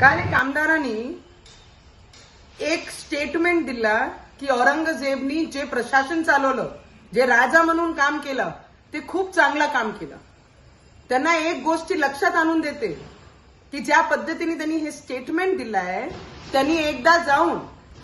काल एक स्टेटमेंट दिला की औरंगजेबनी जे प्रशासन चालवलं जे राजा म्हणून काम केलं ते खूप चांगलं काम केलं. त्यांना एक गोष्टी लक्षात आणून देते की ज्या पद्धतीने त्यांनी हे स्टेटमेंट दिलंय त्यांनी एकदा जाऊन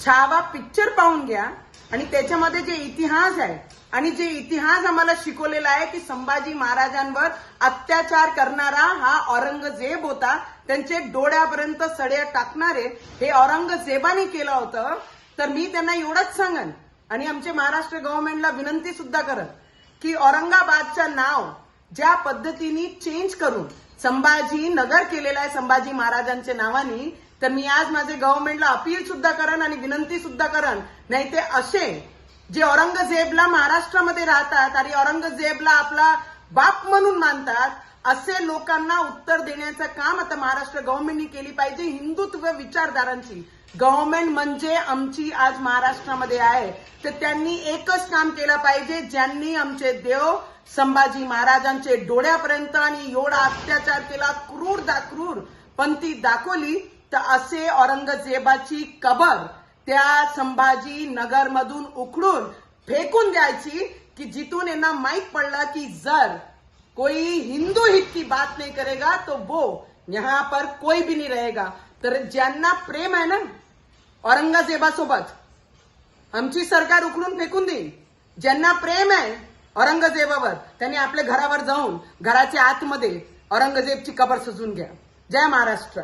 छावा पिक्चर पाहून घ्या आणि त्याच्यामध्ये जे इतिहास आहे आणि जे इतिहास आम्हाला शिकवलेला आहे की संभाजी महाराजांवर अत्याचार करणारा हा औरंगजेब होता त्यांचे डोळ्यापर्यंत सड्या टाकणारे हे औरंगजेबाने केलं होतं. तर मी त्यांना एवढंच सांगन आणि आमचे महाराष्ट्र गव्हर्नमेंटला विनंती सुद्धा करत की औरंगाबादचं नाव ज्या पद्धतीने चेंज करून संभाजी नगर केलेलं आहे संभाजी महाराजांच्या नावाने तर मी आज माझे गव्हर्नमेंटला अपील सुद्धा करन आणि विनंती सुद्धा करन. नाही ते असे जे औरंगजेबला महाराष्ट्रामध्ये राहतात आणि औरंगजेबला आपला बाप म्हणून मानतात असे लोकांना उत्तर देण्याचं काम आता महाराष्ट्र गव्हर्नमेंटनी केली पाहिजे हिंदुत्व विचारधारांची. गव्हर्नमेंट म्हणजे आमची आज महाराष्ट्रामध्ये आहे. तर त्यांनी एकच काम केलं पाहिजे ज्यांनी आमचे देव संभाजी महाराजांचे डोळ्यापर्यंत आणि एवढा अत्याचार केला क्रूर दा क्रूर पंथी दाखवली तर असे औरंगजेबाची कबर त्या संभाजी नगर मधून उखडून फेकून द्यायची की जिथून यांना माहीत पडलं की जर कोई हिंदू हित की बात नहीं करेगा तो वो यहाँ पर कोई भी नहीं रहेगा. तर ज्यांना प्रेम आहे ना औरंगजेबासोबत आमची सरकार उखडून फेकून देईल. ज्यांना प्रेम आहे औरंगजेबावर त्यांनी आपल्या घरावर जाऊन घराच्या आतमध्ये औरंगजेबची कबर सजून घ्या. जय महाराष्ट्र.